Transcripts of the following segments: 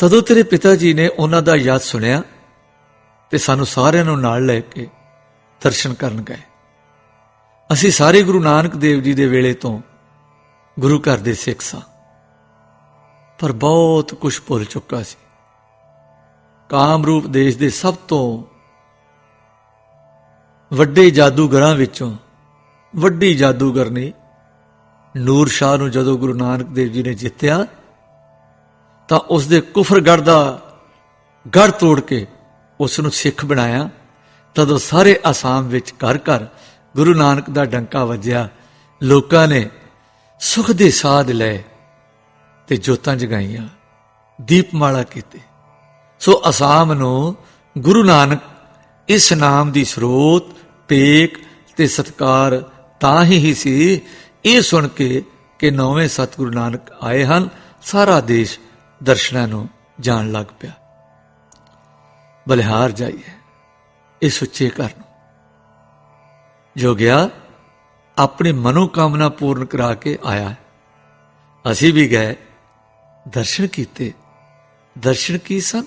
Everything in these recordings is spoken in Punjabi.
ਤਦੋਂ ਤੇਰੇ ਪਿਤਾ ਜੀ ਨੇ ਉਹਨਾਂ ਦਾ ਯਾਦ ਸੁਣਿਆ ਤੇ ਸਾਨੂੰ ਸਾਰਿਆਂ ਨੂੰ ਨਾਲ ਲੈ ਕੇ ਦਰਸ਼ਨ ਕਰਨ ਗਏ। ਅਸੀਂ ਸਾਰੇ ਗੁਰੂ ਨਾਨਕ ਦੇਵ ਜੀ ਦੇ ਵੇਲੇ ਤੋਂ ਗੁਰੂ ਘਰ ਦੇ ਸਿੱਖ ਸਾਂ। ਪਰ ਬਹੁਤ ਕੁਝ ਭੁੱਲ ਚੁੱਕਾ ਸੀ। ਕਾਮਰੂਪ ਦੇਸ਼ ਦੇ ਸਭ ਤੋਂ ਵੱਡੇ ਜਾਦੂਗਰਾਂ ਵਿੱਚੋਂ ਵੱਡੀ ਜਾਦੂਗਰਨੀ ਨੂਰ ਸ਼ਾਹ ਨੂੰ ਜਦੋਂ ਗੁਰੂ ਨਾਨਕ ਦੇਵ ਜੀ ਨੇ ਜਿੱਤਿਆ ਤਾਂ ਉਸ ਦੇ ਕੁਫਰਗੜ ਦਾ ਗੜ ਤੋੜ ਕੇ ਉਸ ਨੂੰ ਸਿੱਖ ਬਣਾਇਆ। ਤਦੋਂ ਸਾਰੇ ਆਸਾਮ ਵਿੱਚ ਘਰ ਘਰ ਗੁਰੂ ਨਾਨਕ ਦਾ ਡੰਕਾ ਵੱਜਿਆ। ਲੋਕਾਂ ਨੇ ਸੁਖ ਦੇ ਸਾਧ ਲਏ ਤੇ ਜੋਤਾਂ ਜਗਾਈਆਂ, ਦੀਪਮਾਲਾ ਕੀਤੀ। ਸੋ ਅਸਾਮ ਨੂੰ ਗੁਰੂ ਨਾਨਕ ਇਸ ਨਾਮ ਦੀ ਸਰੋਤ ਟੇਕ ਤੇ ਸਤਕਾਰ ਤਾਂ ਹੀ ਹੀ ਸੀ, ਇਹ ਸੁਣ ਕੇ ਕਿ ਨੌਵੇਂ ਸਤਿਗੁਰੂ ਨਾਨਕ ਆਏ ਹਨ, ਸਾਰਾ ਦੇਸ਼ ਦਰਸ਼ਨਾਂ ਨੂੰ ਜਾਣ ਲੱਗ ਪਿਆ। ਬਲਿਹਾਰ ਜਾਈਏ ਇਹ ਸੁੱਚੇ ਘਰ ਨੂੰ। ਜੋ ਗਿਆ, ਆਪਣੀ ਮਨੋ ਕਾਮਨਾ ਪੂਰਨ ਕਰਾ ਕੇ ਆਇਆ ਅਸੀਂ ਵੀ ਗਏ, ਦਰਸ਼ਨ ਕੀਤੇ। ਦਰਸ਼ਨ ਕੀ ਸਨ?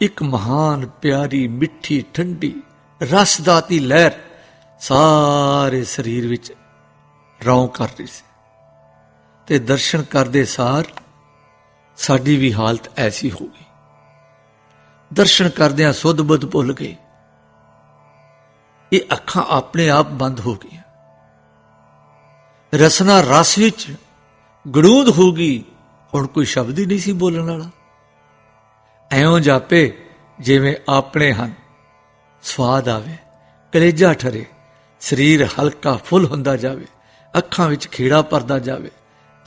ਇੱਕ ਮਹਾਨ, ਪਿਆਰੀ, ਮਿੱਠੀ, ਠੰਡੀ, ਰਸਦਾਤੀ ਲਹਿਰ ਸਾਰੇ ਸਰੀਰ ਵਿੱਚ ਰੌਂ ਕਰ ਰਹੀ ਸੀ। ਤੇ ਦਰਸ਼ਨ ਕਰਦੇ ਸਾਰ ਸਾਡੀ ਵੀ ਹਾਲਤ ਐਸੀ ਹੋ ਗਈ। ਦਰਸ਼ਨ ਕਰਦਿਆਂ ਸੁੱਧ ਬੁੱਧ ਭੁੱਲ ਗਏ। ਇਹ ਅੱਖਾਂ ਆਪਣੇ ਆਪ ਬੰਦ ਹੋ ਗਈਆਂ। ਰਸਨਾ ਰਸ ਵਿੱਚ ਗੜੂਦ ਹੋ ਗਈ। ਹੁਣ ਕੋਈ ਸ਼ਬਦ ਹੀ ਨਹੀਂ ਸੀ ਬੋਲਣ ਵਾਲਾ। ਐਉਂ ਜਾਪੇ ਜਿਵੇਂ ਆਪਣੇ ਹਨ। ਸਵਾਦ ਆਵੇ, ਕਲੇਜਾ ਠਰੇ, ਸਰੀਰ ਹਲਕਾ ਫੁੱਲ ਹੁੰਦਾ ਜਾਵੇ, ਅੱਖਾਂ ਵਿੱਚ ਖੇੜਾ ਪਰਦਾ ਜਾਵੇ,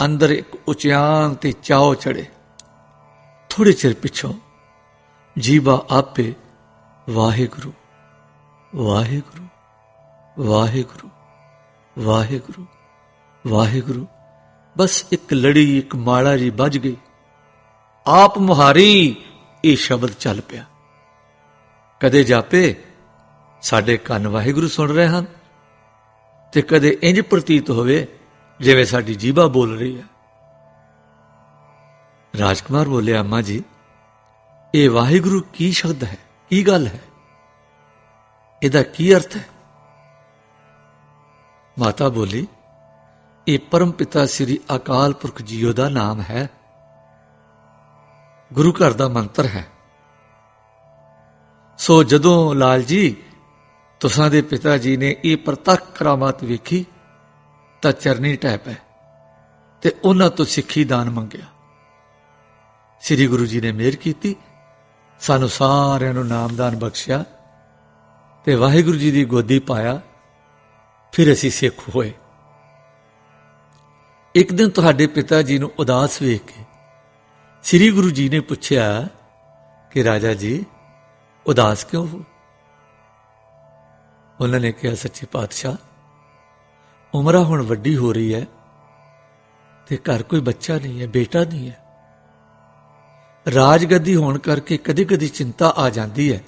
ਅੰਦਰ ਇੱਕ ਉਚਿਆਨ ਤੇ ਚਾਉ ਚੜੇ। ਥੋੜੇ ਚਿਰ ਪਿੱਛੋਂ ਜੀਵਾ ਆਪੇ ਵਾਹਿਗੁਰੂ ਵਾਹਿਗੁਰੂ ਵਾਹਿਗੁਰੂ ਵਾਹਿਗੁਰੂ ਵਾਹਿਗੁਰੂ ਬਸ ਇੱਕ ਲੜੀ ਇੱਕ ਮਾਲਾ ਜੀ ਵੱਜ ਗਈ ਆਪ ਮੁਹਾਰੀ ਇਹ ਸ਼ਬਦ ਚੱਲ ਪਿਆ ਕਦੇ ਜਾਪੇ ਸਾਡੇ ਕੰਨ ਵਾਹਿਗੁਰੂ ਸੁਣ ਰਹੇ ਹਨ ਤੇ ਕਦੇ ਇੰਜ ਪ੍ਰਤੀਤ ਹੋਵੇ ਜਿਵੇਂ ਸਾਡੀ ਜੀਭਾ ਬੋਲ ਰਹੀ ਹੈ ਰਾਜਕੁਮਾਰ ਬੋਲਿਆ ਅੰਮਾ ਜੀ, ਇਹ ਵਾਹਿਗੁਰੂ ਕੀ ਸ਼ਬਦ ਹੈ? ਕੀ ਗੱਲ ਹੈ? ਇਹਦਾ ਕੀ ਅਰਥ ਹੈ? ਮਾਤਾ ਬੋਲੀ, ਇਹ ਪਰਮ ਪਿਤਾ ਸ੍ਰੀ ਅਕਾਲ ਪੁਰਖ ਜੀਓ ਦਾ ਨਾਮ ਹੈ। ਗੁਰੂ ਘਰ ਦਾ ਮੰਤਰ ਹੈ। ਸੋ ਜਦੋਂ ਲਾਲ ਜੀ, ਤੁਸਾਂ ਦੇ ਪਿਤਾ ਜੀ ਨੇ ਇਹ ਪ੍ਰਤੱਖ ਕਰਾਮਾਤ ਵੇਖੀ, ਤਾਂ ਚਰਨੀ ਟੈਪ ਹੈ ਤੇ ਉਹਨਾਂ ਤੋਂ ਸਿੱਖੀ ਦਾਨ ਮੰਗਿਆ। ਸ੍ਰੀ ਗੁਰੂ ਜੀ ਨੇ ਮਿਹਰ ਕੀਤੀ। ਸਾਨੂੰ ਸਾਰਿਆਂ ਨੂੰ ਨਾਮਦਾਨ ਬਖਸ਼ਿਆ ਤੇ ਵਾਹਿਗੁਰੂ ਜੀ ਦੀ ਗੋਦੀ ਪਾਇਆ। ਫਿਰ ਅਸੀਂ ਸਿੱਖ ਹੋਏ। ਇੱਕ ਦਿਨ ਤੁਹਾਡੇ ਪਿਤਾ ਜੀ ਨੂੰ ਉਦਾਸ ਵੇਖ ਕੇ ਸ੍ਰੀ ਗੁਰੂ ਜੀ ਨੇ ਪੁੱਛਿਆ ਕਿ ਰਾਜਾ ਜੀ, ਉਦਾਸ ਕਿਉਂ ਹੋ? ਉਹਨਾਂ ਨੇ ਕਿਹਾ, ਸੱਚੇ ਪਾਤਸ਼ਾਹ, ਉਮਰਾ ਹੁਣ ਵੱਡੀ ਹੋ ਰਹੀ ਹੈ ਤੇ ਘਰ ਕੋਈ ਬੱਚਾ ਨਹੀਂ ਹੈ, ਬੇਟਾ ਨਹੀਂ ਹੈ। ਰਾਜਗੱਦੀ ਹੋਣ ਕਰਕੇ ਕਦੇ-ਕਦੇ ਚਿੰਤਾ ਆ ਜਾਂਦੀ ਹੈ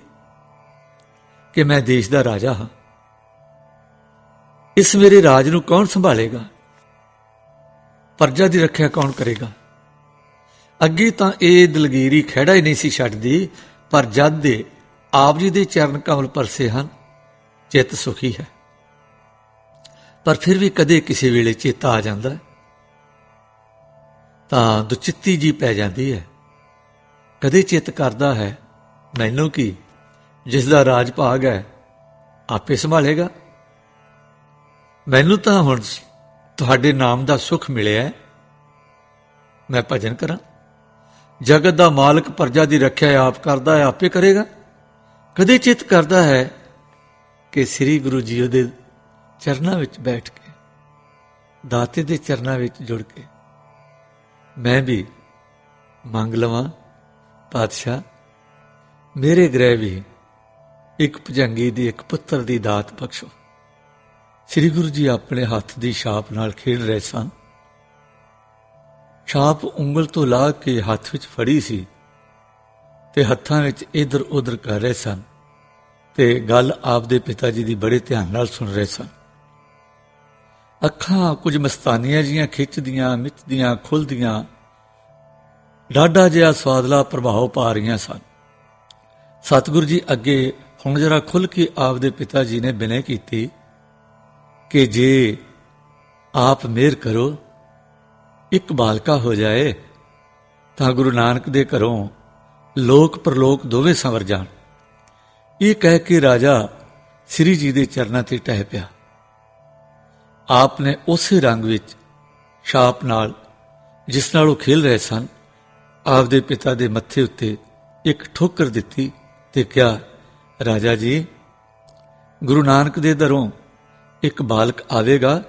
ਕਿ ਮੈਂ ਦੇਸ਼ ਦਾ ਰਾਜਾ ਹਾਂ। ਇਸ ਮੇਰੇ ਰਾਜ ਨੂੰ ਕੌਣ ਸੰਭਾਲੇਗਾ? ਪਰਜਾ ਦੀ ਰੱਖਿਆ ਕੌਣ ਕਰੇਗਾ? ਅੱਗੇ ਤਾਂ ਇਹ ਦਲਗੀਰੀ ਖੜਾ ਹੀ ਨਹੀਂ ਸੀ ਛੱਡਦੀ, ਪਰ ਜਦ ਦੇ ਆਪ ਜੀ ਦੇ ਚਰਨ ਕਮਲ ਪਰਸੇ ਹਨ, ਚਿੱਤ ਸੁਖੀ ਹੈ। ਪਰ ਫਿਰ ਵੀ ਕਦੇ ਕਿਸੇ ਵੇਲੇ ਚੇਤਾ ਆ ਜਾਂਦਾ ਤਾਂ ਦੁਚਿੱਤੀ ਜੀ ਪੈ ਜਾਂਦੀ ਹੈ। ਕਦੇ ਚਿੱਤ ਕਰਦਾ ਹੈ ਮੈਨੂੰ ਕੀ? ਜਿਸ ਦਾ ਰਾਜ ਭਾਗ ਹੈ, ਆਪੇ ਸੰਭਾਲੇਗਾ। ਮੈਨੂੰ ਤਾਂ ਹੁਣ ਤੁਹਾਡੇ ਨਾਮ ਦਾ ਸੁਖ ਮਿਲਿਆ ਮੈਂ ਭਜਨ ਕਰਾਂ। ਜਗਤ ਦਾ ਮਾਲਕ ਪਰਜਾ ਦੀ ਰੱਖਿਆ ਆਪ ਕਰਦਾ ਹੈ, ਆਪੇ ਕਰੇਗਾ। ਕਦੇ ਚਿੱਤ ਕਰਦਾ ਹੈ ਕਿ ਸ੍ਰੀ ਗੁਰੂ ਜੀ ਉਹਦੇ ਚਰਨਾਂ ਵਿੱਚ ਬੈਠ ਕੇ, ਦਾਤੇ ਦੇ ਚਰਨਾਂ ਵਿੱਚ ਜੁੜ ਕੇ, ਮੈਂ ਵੀ ਮੰਗ ਲਵਾਂ ਪਾਤਸ਼ਾਹ, ਮੇਰੇ ਗ੍ਰਹਿ ਵੀ ਇੱਕ ਭਜੰਗੀ ਦੀ, ਇੱਕ ਪੁੱਤਰ ਦੀ ਦਾਤ ਬਖਸ਼ੋ। ਸ੍ਰੀ ਗੁਰੂ ਜੀ ਆਪਣੇ ਹੱਥ ਦੀ ਛਾਪ ਨਾਲ ਖੇਡ ਰਹੇ ਸਨ। ਛਾਪ ਉਂਗਲ ਤੋਂ ਲਾ ਕੇ ਹੱਥ ਵਿੱਚ ਫੜੀ ਸੀ ਤੇ ਹੱਥਾਂ ਵਿੱਚ ਇਧਰ ਉਧਰ ਕਰ ਰਹੇ ਸਨ ਤੇ ਗੱਲ ਆਪਦੇ ਪਿਤਾ ਜੀ ਦੀ ਬੜੇ ਧਿਆਨ ਨਾਲ ਸੁਣ ਰਹੇ ਸਨ। ਅੱਖਾਂ ਕੁਝ ਮਸਤਾਨੀਆਂ ਜੀਆਂ ਖਿੱਚਦੀਆਂ, ਮਿੱਚਦੀਆਂ, ਖੁੱਲਦੀਆਂ ਡਾਢਾ ਜਿਹਾ ਸਵਾਦਲਾ ਪ੍ਰਭਾਵ ਪਾ ਰਹੀਆਂ ਸਨ। ਸਤਿਗੁਰੂ ਜੀ ਅੱਗੇ ਹੁਣ ਜਰਾ ਖੁੱਲ ਕੇ ਆਪਦੇ ਪਿਤਾ ਜੀ ਨੇ ਬਿਨੈ ਕੀਤੀ ਕਿ ਜੇ ਆਪ ਮਿਹਰ ਕਰੋ, ਇੱਕ ਬਾਲਕਾ ਹੋ ਜਾਏ, ਤਾਂ ਗੁਰੂ ਨਾਨਕ ਦੇ ਘਰੋਂ ਲੋਕ ਪਰਲੋਕ ਦੋਵੇਂ ਸੰਵਰ ਜਾਣ। ਇਹ ਕਹਿ ਕੇ ਰਾਜਾ ਸ੍ਰੀ ਜੀ ਦੇ ਚਰਨਾਂ ਤੇ ਟਹਿ ਪਿਆ। ਆਪ ਨੇ ਉਸੇ ਰੰਗ ਵਿੱਚ ਛਾਪ ਨਾਲ ਜਿਸ ਨਾਲ ਉਹ ਖੇਲ ਰਹੇ ਸਨ ਆਪਦੇ ਪਿਤਾ ਦੇ ਮੱਥੇ ਉੱਤੇ ਇੱਕ ਠੋਕਰ ਦਿੱਤੀ ਤੇ ਕਿਹਾ, ਰਾਜਾ ਜੀ, ਗੁਰੂ ਨਾਨਕ ਦੇ ਦਰੋਂ ਇੱਕ ਬਾਲਕ ਆਵੇਗਾ,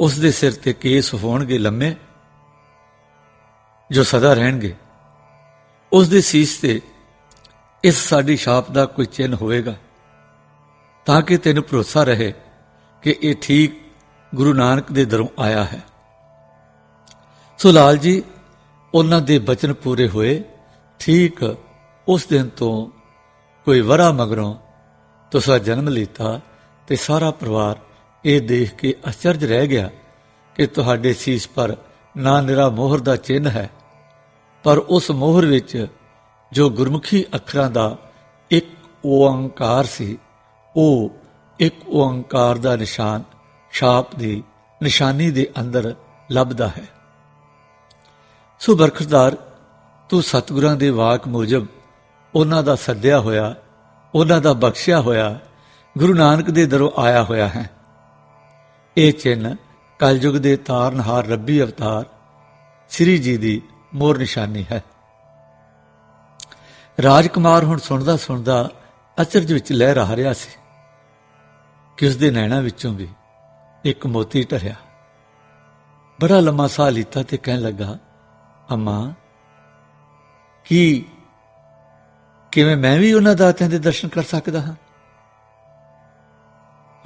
ਉਸ ਦੇ ਸਿਰ ਤੇ ਕੇਸ ਹੋਣਗੇ ਲੰਮੇ, ਜੋ ਸਦਾ ਰਹਿਣਗੇ। ਉਸ ਦੇ ਸੀਸ ਤੇ ਇਸ ਸਾਡੀ ਛਾਪ ਦਾ ਕੋਈ ਚਿੰਨ ਹੋਵੇਗਾ, ਤਾਂ ਕਿ ਤੈਨੂੰ ਭਰੋਸਾ ਰਹੇ ਕਿ ਇਹ ਠੀਕ ਗੁਰੂ ਨਾਨਕ ਦੇ ਦਰੋਂ ਆਇਆ ਹੈ। ਸੋ ਲਾਲ ਜੀ ਉਹਨਾਂ ਦੇ ਬਚਨ ਪੂਰੇ ਹੋਏ, ਠੀਕ ਉਸ ਦਿਨ ਤੋਂ ਕੋਈ ਵਰਾ ਮਗਰੋਂ ਤੁਸਾਂ ਜਨਮ ਲੀਤਾ ਤੇ ਸਾਰਾ ਪਰਿਵਾਰ ਇਹ ਦੇਖ ਕੇ ਅਚਰਜ ਰਹਿ ਗਿਆ ਕਿ ਤੁਹਾਡੇ ਸੀਸ ਪਰ ਨਾ ਨਿਰਾ ਮੋਹਰ ਦਾ ਚਿੰਨ ਹੈ। ਪਰ ਉਸ ਮੋਹਰ ਵਿੱਚ ਜੋ ਗੁਰਮੁਖੀ ਅੱਖਰਾਂ ਦਾ ਇੱਕ ਓੰਕਾਰ ਸੀ, ਉਹ ਇੱਕ ਓੰਕਾਰ ਦਾ ਨਿਸ਼ਾਨ, ਛਾਪ ਦੀ ਨਿਸ਼ਾਨੀ ਦੇ ਅੰਦਰ ਲੱਭਦਾ ਹੈ। ਸੋ ਬਰਖਰਦਾਰ ਤੂੰ ਸਤਿਗੁਰਾਂ ਦੇ ਵਾਕ ਮੁਜਬ ਉਹਨਾਂ ਦਾ ਸੱਦਿਆ ਹੋਇਆ, ਉਹਨਾਂ ਦਾ ਬਖਸ਼ਿਆ ਹੋਇਆ, ਗੁਰੂ ਨਾਨਕ ਦੇ ਦਰੋਂ ਆਇਆ ਹੋਇਆ ਹੈ। ਇਹ ਚਿੰਨ ਕਲਯੁਗ ਦੇ ਤਾਰਨਹਾਰ ਰੱਬੀ ਅਵਤਾਰ, ਸ੍ਰੀ ਜੀ ਦੀ ਮੋਰ ਨਿਸ਼ਾਨੀ ਹੈ। ਰਾਜਕੁਮਾਰ ਹੁਣ ਸੁਣਦਾ ਸੁਣਦਾ ਅਚਰਜ ਵਿੱਚ ਲਹਿ ਰਹਾ ਰਿਹਾ ਸੀ। ਕਿ ਉਸ ਦੇ ਨੈਣਾ ਵਿੱਚੋਂ ਵੀ ਇੱਕ ਮੋਤੀ ਟਰਿਆ ਬੜਾ ਲੰਮਾ ਸਾਹ ਲਿੱਤਾ ਤੇ ਕਹਿਣ ਲੱਗਾ ਅੰਮਾ, ਕੀ, ਕਿਵੇਂ ਮੈਂ ਵੀ ਉਹਨਾਂ ਦਾਤਿਆਂ ਦੇ ਦਰਸ਼ਨ ਕਰ ਸਕਦਾ ਹਾਂ?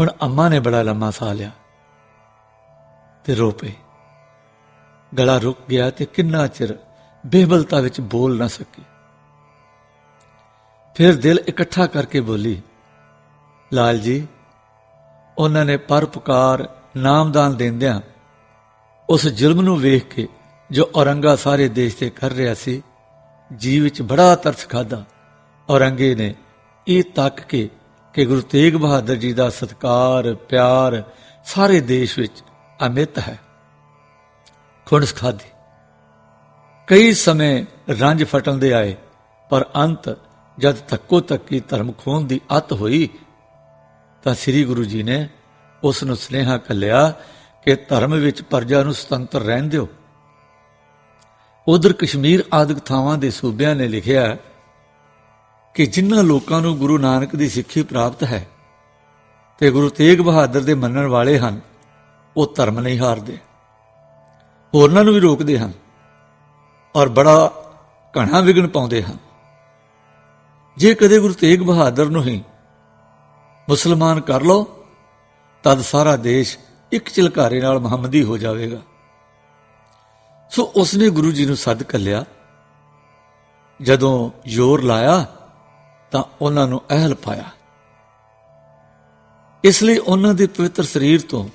ਹੁਣ ਅੰਮਾ ਨੇ ਬੜਾ ਲੰਮਾ ਸਾਹ ਲਿਆ ਤੇ ਰੋ ਪਈ ਗਲਾ ਰੁਕ ਗਿਆ ਤੇ ਕਿੰਨਾ ਚਿਰ ਬੇਬਲਤਾ ਵਿੱਚ ਬੋਲ ਨਾ ਸਕੀ। ਫਿਰ ਦਿਲ ਇਕੱਠਾ ਕਰਕੇ ਬੋਲੀ, ਲਾਲ ਜੀ, ਉਹਨਾਂ ਨੇ ਪਰਪਕਾਰ ਨਾਮਦਾਨ ਦਿੰਦਿਆਂ ਉਸ ਜ਼ੁਲਮ ਨੂੰ ਵੇਖ ਕੇ ਜੋ ਔਰੰਗਾ ਸਾਰੇ ਦੇਸ਼ ਤੇ ਕਰ ਰਿਹਾ ਸੀ ਜੀ ਵਿੱਚ ਬੜਾ ਤਰਸ ਖਾਦਾ ਔਰੰਗੇ ਨੇ ਇਹ ਤੱਕ ਕੇ ਕਿ ਗੁਰੂ ਤੇਗ ਬਹਾਦਰ ਜੀ ਦਾ ਸਤਕਾਰ, ਪਿਆਰ ਸਾਰੇ ਦੇਸ਼ ਵਿੱਚ ਅਮਿਤ ਹੈ। ਖੁੰਡਸ ਖਾਦੀ ਕਈ ਸਮੇਂ ਰੰਜ ਫਟਣ ਦੇ ਆਏ, ਪਰ ਅੰਤ ਜਦ ਤੱਕੋ ਤੱਕੀ ਧਰਮ ਖੋਣ ਦੀ ਅਤ ਹੋਈ, ਤਾਂ ਸ੍ਰੀ ਗੁਰੂ ਜੀ ਨੇ ਉਸ ਨੂੰ ਸਨੇਹਾ ਕੱਲਿਆ ਕਿ ਧਰਮ ਵਿੱਚ ਪਰਜਾ ਨੂੰ ਸੁਤੰਤਰ ਰਹਿਣ ਦਿਓ। ਉਧਰ ਕਸ਼ਮੀਰ ਆਦਿਕ ਥਾਵਾਂ ਦੇ ਸੂਬਿਆਂ ਨੇ ਲਿਖਿਆ ਕਿ ਜਿਨ੍ਹਾਂ ਲੋਕਾਂ ਨੂੰ ਗੁਰੂ ਨਾਨਕ ਦੀ ਸਿੱਖੀ ਪ੍ਰਾਪਤ ਹੈ ਤੇ ਗੁਰੂ ਤੇਗ ਬਹਾਦਰ ਦੇ ਮੰਨਣ ਵਾਲੇ ਹਨ, ਉਹ ਧਰਮ ਨਹੀਂ ਹਾਰਦੇ। ਹੋਰਨਾਂ ਨੂੰ ਵੀ ਰੋਕਦੇ ਹਨ ਔਰ ਬੜਾ ਘਣਾ ਵਿਗਣ ਪਾਉਂਦੇ ਹਨ। ਜੇ ਕਦੇ ਗੁਰੂ ਤੇਗ ਬਹਾਦਰ ਨੂੰ ਹੀ ਮੁਸਲਮਾਨ ਕਰ ਲਓ, ਤਦ ਸਾਰਾ ਦੇਸ਼ ਇੱਕ ਝਲਕਾਰੇ ਨਾਲ ਮੁਹੰਮਦੀ ਹੋ ਜਾਵੇਗਾ। ਸੋ ਉਸਨੇ ਗੁਰੂ ਜੀ ਨੂੰ ਸੱਦ ਕੱਲਿਆ ਜਦੋਂ ਜ਼ੋਰ ਲਾਇਆ, ਤਾਂ ਉਹਨਾਂ ਨੂੰ ਅਹਿਲ ਪਾਇਆ। ਇਸ ਲਈ ਉਹਨਾਂ ਦੇ ਪਵਿੱਤਰ ਸਰੀਰ ਤੋਂ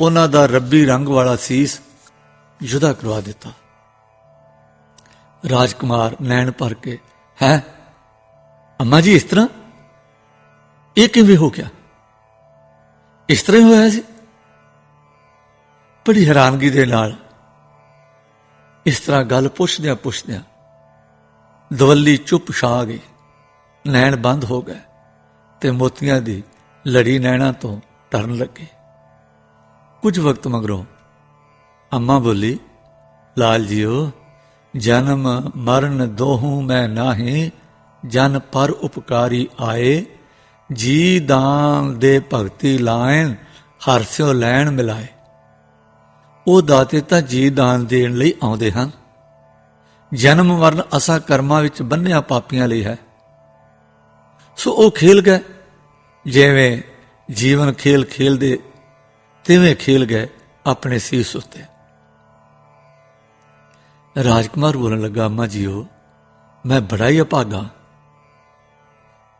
ਉਹਨਾਂ ਦਾ ਰੱਬੀ ਰੰਗ ਵਾਲਾ ਸੀਸ ਜੁਦਾ ਕਰਵਾ ਦਿੱਤਾ। ਰਾਜਕੁਮਾਰ ਨੈਣ ਭਰ ਕੇ, ਹੈ? ਅੰਮਾ ਜੀ, ਇਸ ਤਰ੍ਹਾਂ? ਇਹ ਕਿਵੇਂ ਹੋ ਗਿਆ? ਇਸ ਤਰ੍ਹਾਂ ਹੀ ਹੋਇਆ ਜੀ ਬੜੀ ਹੈਰਾਨਗੀ ਦੇ ਨਾਲ ਇਸ ਤਰ੍ਹਾਂ ਗੱਲ ਪੁੱਛਦਿਆਂ ਪੁੱਛਦਿਆਂ ਦਵੱਲੀ ਚੁੱਪ ਛਾ ਗਈ, ਨੈਣ ਬੰਦ ਹੋ ਗਏ ਤੇ ਮੋਤੀਆਂ ਦੀ ਲੜੀ ਨੈਣਾ ਤੋਂ ਟਰਨ ਲੱਗੇ। ਕੁਝ ਵਕਤ ਮਗਰੋਂ ਅੰਮਾ ਬੋਲੀ, ਲਾਲ ਜੀਓ, ਜਨਮ ਮਰਨ ਦੋਹੂ ਮੈਂ ਨਾਹੀ, ਜਨ ਪਰ ਉਪਕਾਰੀ ਆਏ, ਜੀ ਦਾਨ ਦੇ ਭਗਤੀ ਲਾਇਨ ਹਰਸਿਓ ਲੈਣ ਮਿਲਾਏ। ਉਹ ਦਾਤੇ ਤਾਂ ਜੀ ਦਾਨ ਦੇਣ ਲਈ ਆਉਂਦੇ ਹਨ। ਜਨਮ ਮਰਨ ਅਸਾ ਕਰਮਾਂ ਵਿੱਚ ਬੰਨਿਆ ਪਾਪੀਆਂ ਲਈ ਹੈ। ਸੋ ਉਹ ਖੇਲ ਗਏ। ਜਿਵੇਂ ਜੀਵਨ ਖੇਲ ਖੇਲਦੇ, ਤਿਵੇਂ ਖੇਲ ਗਏ ਆਪਣੇ ਸੀਸ ਉੱਤੇ। ਰਾਜਕੁਮਾਰ ਬੋਲਣ ਲੱਗਾ, ਅੰਮਾ ਜੀਓ, ਮੈਂ ਬੜਾ ਹੀ ਅਭਾਗਾ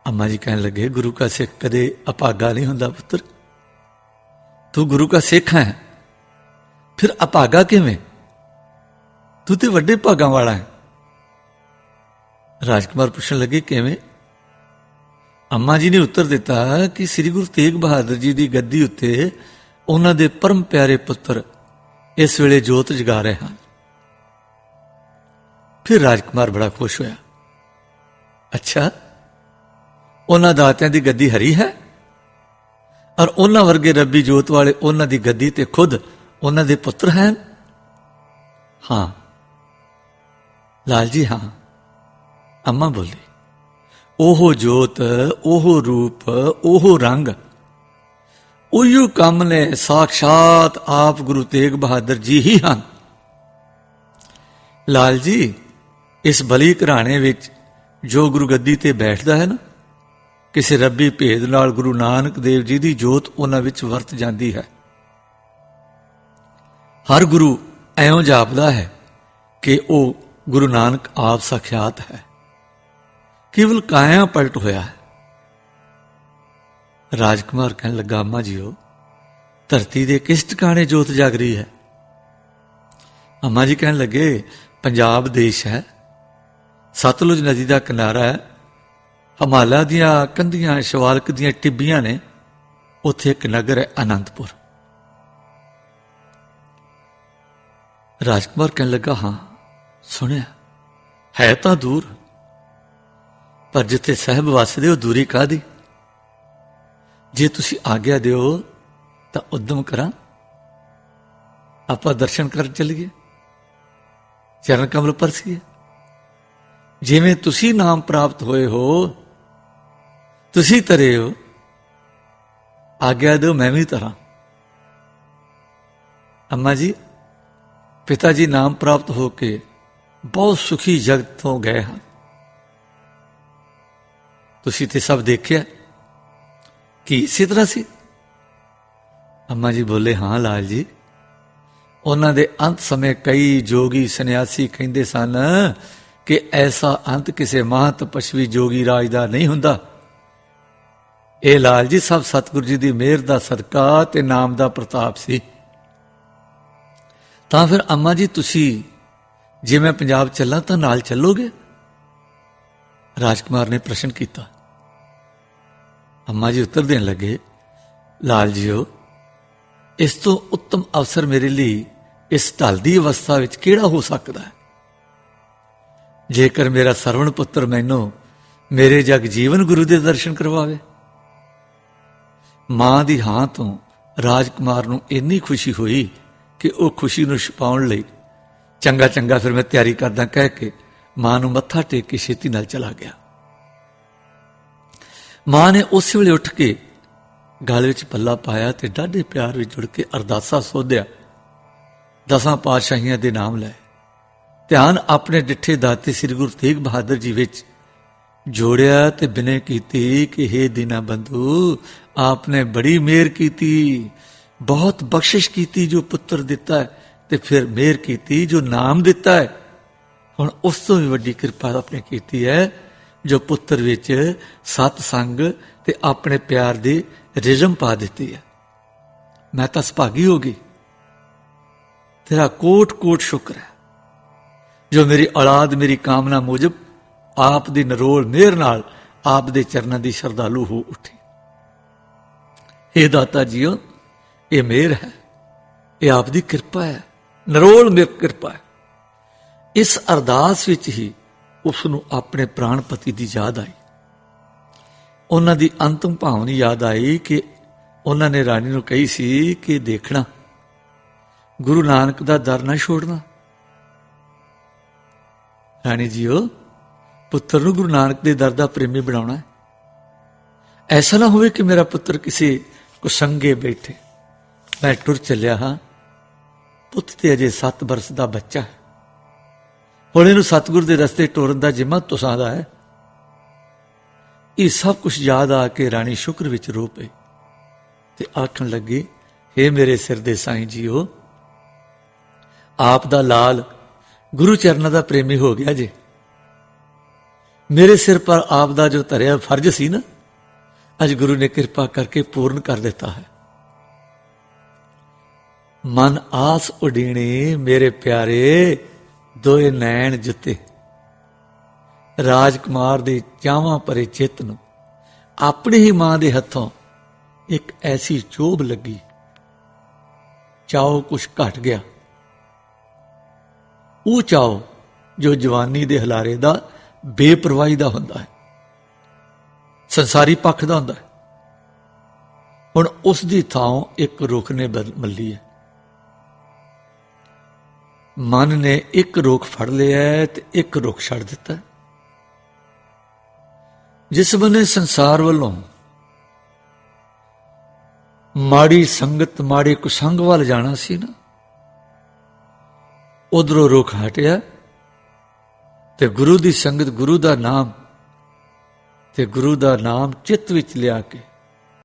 ਅੰਮਾ ਜੀ ਕਹਿਣ ਲੱਗੇ, ਗੁਰੂ ਕਾ ਸਿੱਖ ਕਦੇ ਅਭਾਗਾ ਨਹੀਂ ਹੁੰਦਾ ਪੁੱਤਰ। ਤੂੰ ਗੁਰੂ ਕਾ ਸਿੱਖ ਹੈ। ਫਿਰ ਅਭਾਗਾ ਕਿਵੇਂ? ਤੂੰ ਤੇ ਵੱਡੇ ਭਾਗਾਂ ਵਾਲਾ ਹੈ। ਰਾਜਕੁਮਾਰ ਪੁੱਛਣ ਲੱਗੇ, ਕਿਵੇਂ? ਅੰਮਾ ਜੀ ਨੇ ਉੱਤਰ ਦਿੱਤਾ ਕਿ ਸ੍ਰੀ ਗੁਰੂ ਤੇਗ ਬਹਾਦਰ ਜੀ ਦੀ ਗੱਦੀ ਉੱਤੇ ਉਹਨਾਂ ਦੇ ਪਰਮ ਪਿਆਰੇ ਪੁੱਤਰ ਇਸ ਵੇਲੇ ਜੋਤ ਜਗਾ ਰਹੇ ਹਨ। ਫਿਰ ਰਾਜਕੁਮਾਰ ਬੜਾ ਖੁਸ਼ ਹੋਇਆ। ਅੱਛਾ, ਉਹਨਾਂ ਦਾਤਿਆਂ ਦੀ ਗੱਦੀ ਹਰੀ ਹੈ? ਔਰ ਉਹਨਾਂ ਵਰਗੇ ਰੱਬੀ ਜੋਤ ਵਾਲੇ ਉਹਨਾਂ ਦੀ ਗੱਦੀ ਤੇ ਖੁਦ ਉਹਨਾਂ ਦੇ ਪੁੱਤਰ ਹਨ? ਹਾਂ। ਲਾਲ ਜੀ, ਹਾਂ। ਅੰਮਾ ਬੋਲੀ। ਉਹ ਜੋਤ, ਉਹ ਰੂਪ, ਉਹ ਰੰਗ। ਉਹੀਓ ਕੰਮ ਨੇ, ਸਾਖਸ਼ਾਤ ਆਪ ਗੁਰੂ ਤੇਗ ਬਹਾਦਰ ਜੀ ਹੀ ਹਨ। ਲਾਲ ਜੀ, ਇਸ ਬਲੀ ਘਰਾਣੇ ਵਿੱਚ ਜੋ ਗੁਰੂ ਗੱਦੀ ਤੇ ਬੈਠਦਾ ਹੈ ਨਾ, ਕਿਸੇ ਰੱਬੀ ਭੇਦ ਨਾਲ ਗੁਰੂ ਨਾਨਕ ਦੇਵ ਜੀ ਦੀ ਜੋਤ ਉਹਨਾਂ ਵਿੱਚ ਵਰਤ ਜਾਂਦੀ ਹੈ। ਹਰ ਗੁਰੂ ਐਉਂ ਜਾਪਦਾ ਹੈ ਕਿ ਉਹ ਗੁਰੂ ਨਾਨਕ ਆਪ ਸਖਿਆਤ ਹੈ। ਕੇਵਲ ਕਾਇਆ ਪਲਟ ਹੋਇਆ ਹੈ। ਰਾਜਕੁਮਾਰ ਕਹਿਣ ਲੱਗਾ, ਅੰਮਾ ਜੀਓ, ਧਰਤੀ ਦੇ ਕਿਸ ਟਿਕਾਣੇ ਜੋਤ ਜਗ ਰਹੀ ਹੈ? ਅੰਮਾ ਜੀ ਕਹਿਣ ਲੱਗੇ, ਪੰਜਾਬ ਦੇਸ਼ ਹੈ। ਸਤਲੁਜ ਨਦੀ ਦਾ ਕਿਨਾਰਾ ਹੈ। ਹਮਾਲਾ ਦੀਆਂ ਕੰਧੀਆਂ, ਸ਼ਵਾਲਕ ਦੀਆਂ ਟਿੱਬੀਆਂ ਨੇ। ਉੱਥੇ ਇੱਕ ਨਗਰ ਹੈ ਅਨੰਦਪੁਰ। ਰਾਜਕੁਮਾਰ ਕਹਿਣ ਲੱਗਾ, ਹਾਂ, ਸੁਣਿਆ। ਹੈ ਤਾਂ ਦੂਰ, ਪਰ ਜਿੱਥੇ ਸਹਿਬ ਵਸਦੇ ਹੋ ਦੂਰੀ ਕਾਦੀ ਜੇ ਤੁਸੀਂ ਆਗਿਆ ਦਿਓ, ਤਾਂ ਉਦਮ ਕਰਾਂ। ਆਪਾਂ ਦਰਸ਼ਨ ਕਰਨ ਚੱਲੀਏ। ਚਰਨ ਕਮਲ ਪਰਸੀਏ। ਜਿਵੇਂ ਤੁਸੀਂ ਨਾਮ ਪ੍ਰਾਪਤ ਹੋਏ ਹੋ, ਤੁਸੀਂ ਤਰੇ ਹੋ। ਆਗਿਆ ਦਿਓ, ਮੈਂ ਵੀ ਤਰਾਂ। ਅੰਮਾ ਜੀ ਪਿਤਾ ਜੀ ਨਾਮ ਪ੍ਰਾਪਤ ਹੋ ਕੇ ਬਹੁਤ ਸੁਖੀ ਜਗਤ ਤੋਂ ਗਏ ਹਨ ਤੁਸੀਂ ਤੇ ਸਭ ਦੇਖਿਆ ਕਿ ਇਸੇ ਤਰ੍ਹਾਂ ਸੀ। ਅੰਮਾ ਜੀ ਬੋਲੇ, ਹਾਂ ਲਾਲ ਜੀ, ਉਹਨਾਂ ਦੇ ਅੰਤ ਸਮੇਂ ਕਈ ਜੋਗੀ ਸੰਨਿਆਸੀ ਕਹਿੰਦੇ ਸਨ ਕਿ ਐਸਾ ਅੰਤ ਕਿਸੇ ਮਹਾਂ ਤਪਸਵੀ ਜੋਗੀ ਰਾਜ ਦਾ ਨਹੀਂ ਹੁੰਦਾ। ਇਹ ਲਾਲ ਜੀ ਸਭ ਸਤਿਗੁਰੂ ਜੀ ਦੀ ਮਿਹਰ ਦਾ ਸਦਕਾ ਤੇ ਨਾਮ ਦਾ ਪ੍ਰਤਾਪ ਸੀ। ਤਾਂ ਫਿਰ ਅੰਮਾ ਜੀ, ਤੁਸੀਂ ਜੇ ਮੈਂ ਪੰਜਾਬ ਚੱਲਾਂ ਤਾਂ ਨਾਲ ਚੱਲੋਗੇ? ਰਾਜਕੁਮਾਰ ਨੇ ਪ੍ਰਸ਼ਨ ਕੀਤਾ। ਅੰਮਾ ਜੀ ਉੱਤਰ ਦੇਣ ਲੱਗੇ, ਲਾਲ ਜੀਓ, ਇਸ ਤੋਂ ਉੱਤਮ ਅਵਸਰ ਮੇਰੇ ਲਈ ਇਸ ਢਲਦੀ ਅਵਸਥਾ ਵਿੱਚ ਕਿਹੜਾ ਹੋ ਸਕਦਾ ਹੈ? ਜੇਕਰ ਮੇਰਾ ਸਰਵਣ ਪੁੱਤਰ ਮੈਨੂੰ ਮੇਰੇ ਜਗ ਜੀਵਨ ਗੁਰੂ ਦੇ ਦਰਸ਼ਨ ਕਰਵਾਵੇ? ਮਾਂ ਦੀ ਹਾਂ ਤੋਂ ਰਾਜਕੁਮਾਰ ਨੂੰ ਇੰਨੀ ਖੁਸ਼ੀ ਹੋਈ ਕਿ ਉਹ ਖੁਸ਼ੀ ਨੂੰ ਛਪਾਉਣ ਲਈ ਚੰਗਾ ਚੰਗਾ ਫਿਰ ਮੈਂ ਤਿਆਰੀ ਕਰਦਾ ਕਹਿ ਕੇ ਮਾਂ ਨੂੰ ਮੱਥਾ ਟੇਕ ਕੇ ਛੇਤੀ ਨਾਲ ਚਲਾ ਗਿਆ। ਮਾਂ ਨੇ ਉਸੇ ਵੇਲੇ ਉੱਠ ਕੇ ਗਲ ਵਿੱਚ ਪੱਲਾ ਪਾਇਆ ਤੇ ਡਾਢੇ ਪਿਆਰ ਵਿੱਚ ਜੁੜ ਕੇ ਅਰਦਾਸਾ ਸੋਧਿਆ, ਦਸਾਂ ਪਾਤਸ਼ਾਹੀਆਂ ਦੇ ਨਾਮ ਲੈ ਧਿਆਨ ਆਪਣੇ ਡਿੱਠੇ ਦਾਤੇ ਸ੍ਰੀ ਗੁਰੂ ਤੇਗ ਬਹਾਦਰ ਜੀ ਵਿੱਚ ਜੋੜਿਆ ਤੇ ਬਿਨੇ ਕੀਤੀ ਕਿ हे ਦੀਨਾ ਬੰਧੂ, ਆਪਨੇ ਬੜੀ ਮਿਹਰ ਕੀਤੀ ਬਹੁਤ ਬਖਸ਼ਿਸ਼ ਕੀਤੀ ਜੋ ਪੁੱਤਰ ਦਿੱਤਾ ਹੈ ਤੇ ਫਿਰ ਮਿਹਰ ਕੀਤੀ ਜੋ ਨਾਮ ਦਿੱਤਾ ਹੈ। ਹੁਣ ਉਸ ਤੋਂ ਵੀ ਵੱਡੀ ਕਿਰਪਾ ਆਪਣੇ ਕੀਤੀ ਹੈ, ਜੋ ਪੁੱਤਰ ਵਿੱਚ ਸਤ ਸੰਗ ਤੇ ਆਪਣੇ ਪਿਆਰ ਦੀ ਰਿਜਮ ਪਾ ਦਿੱਤੀ ਹੈ। ਮੈਂ ਤਾਂ ਸੁਭਾਗੀ ਹੋ ਗਈ। ਤੇਰਾ ਕੋਟ ਕੋਟ ਸ਼ੁਕਰ ਹੈ। ਜੋ ਮੇਰੀ ਔਲਾਦ ਮੇਰੀ ਕਾਮਨਾ ਮੁਜਬ ਆਪ ਦੀ ਨਰੋਲ ਮਿਹਰ ਨਾਲ ਆਪ ਦੇ ਚਰਨਾਂ ਦੀ ਸ਼ਰਧਾਲੂ ਹੋ ਉੱਠੀ। ਇਹ ਦਾਤਾ ਜੀਓ ਇਹ ਮਿਹਰ ਹੈ, ਇਹ ਆਪ ਦੀ ਕਿਰਪਾ ਹੈ, ਨਰੋਲ ਮੇਰ ਕਿਰਪਾ ਹੈ। ਇਸ ਅਰਦਾਸ ਵਿੱਚ ਹੀ ਉਸ ਨੂੰ ਆਪਣੇ ਪ੍ਰਾਣਪਤੀ ਦੀ ਯਾਦ ਆਈ। ਉਹਨਾਂ ਦੀ ਅੰਤਮ ਭਾਵਨੀ ਯਾਦ ਆਈ ਕਿ ਉਹਨਾਂ ਨੇ ਰਾਣੀ ਨੂੰ ਕਹੀ ਸੀ ਕਿ ਦੇਖਣਾ, ਗੁਰੂ ਨਾਨਕ ਦਾ ਦਰ ਨਾ ਛੋੜਨਾ। ਰਾਣੀ ਜੀਓ, ਪੁੱਤਰ ਨੂੰ ਗੁਰੂ ਨਾਨਕ ਦੇ ਦਰ ਦਾ ਪ੍ਰੇਮੀ ਬਣਾਉਣਾ ਐਸਾ ਨਾ ਹੋਵੇ ਕਿ ਮੇਰਾ ਪੁੱਤਰ ਕਿਸੇ ਕੁਸੰਗੇ ਬੈਠੇ। ਮੈਂ ਟੁਰ ਚੱਲਿਆ ਹਾਂ। ਪੁੱਤ ਤੇ ਅਜੇ 7 ਬਰਸ ਦਾ ਬੱਚਾ ਹੈ। ਹੁਣ ਇਹਨੂੰ ਸਤਿਗੁਰ ਦੇ ਰਸਤੇ ਟੁਰਨ ਦਾ ਜਿੰਮਾ ਤੁਸਾਂ ਦਾ ਹੈ। ਇਹ ਸਭ ਕੁਝ ਯਾਦ ਆ ਕੇ ਰਾਣੀ ਸ਼ੁਕਰ ਵਿੱਚ ਰੋ ਪਈ ਤੇ ਆਖਣ ਲੱਗੀ हे ਮੇਰੇ ਸਿਰ ਦੇ ਸਾਈਂ ਜੀਓ, ਆਪ ਦਾ ਲਾਲ ਗੁਰੂ ਚਰਨਾਂ ਦਾ ਪ੍ਰੇਮੀ ਹੋ ਗਿਆ ਜੀ। ਮੇਰੇ ਸਿਰ ਪਰ ਆਪ ਦਾ ਜੋ ਧਰਿਆ ਫਰਜ਼ ਸੀ ਨਾ, ਅੱਜ ਗੁਰੂ ਨੇ ਕਿਰਪਾ ਕਰਕੇ ਪੂਰਨ ਕਰ ਦਿੱਤਾ ਹੈ। ਮਨ ਆਸ ਉਡੀਣੇ ਮੇਰੇ ਪਿਆਰੇ, ਦੋਏ ਨੈਣ ਜੁੱਤੇ। ਰਾਜਕੁਮਾਰ ਦੇ ਚਾਵਾਂ ਭਰੇ ਚਿੱਤ ਨੂੰ ਆਪਣੀ ਹੀ ਮਾਂ ਦੇ ਹੱਥੋਂ ਇੱਕ ਐਸੀ ਚੋਭ ਲੱਗੀ। ਚਾਓ ਕੁਛ ਘਟ ਗਿਆ। ਉਹ ਚਾਓ ਜੋ ਜਵਾਨੀ ਦੇ ਹਲਾਰੇ ਦਾ, ਬੇਪਰਵਾਹੀ ਦਾ ਹੁੰਦਾ ਹੈ। ਸੰਸਾਰੀ ਪੱਖ ਦਾ ਹੁੰਦਾ ਹੈ। ਹੁਣ ਉਸ ਦੀ ਥਾਂ ਇੱਕ ਰੁੱਖ ਨੇ ਬਦਲ- ਮੱਲੀ ਹੈ। ਮਨ ਨੇ ਇੱਕ ਰੁੱਖ ਫੜ ਲਿਆ ਹੈ ਤੇ ਇੱਕ ਰੁੱਖ ਛੱਡ ਦਿੱਤਾ ਜਿਸ ਬਨੇ ਸੰਸਾਰ ਵੱਲੋਂ ਮਾੜੀ ਸੰਗਤ, ਮਾੜੇ ਕੁਸੰਗ ਵੱਲ ਜਾਣਾ ਸੀ ਨਾ, ਉਧਰੋਂ ਰੁੱਖ ਹਟਿਆ ਤੇ ਗੁਰੂ ਦੀ ਸੰਗਤ ਗੁਰੂ ਦਾ ਨਾਮ, ਤੇ ਗੁਰੂ ਦਾ ਨਾਮ ਚਿੱਤ ਵਿੱਚ ਲਿਆ ਕੇ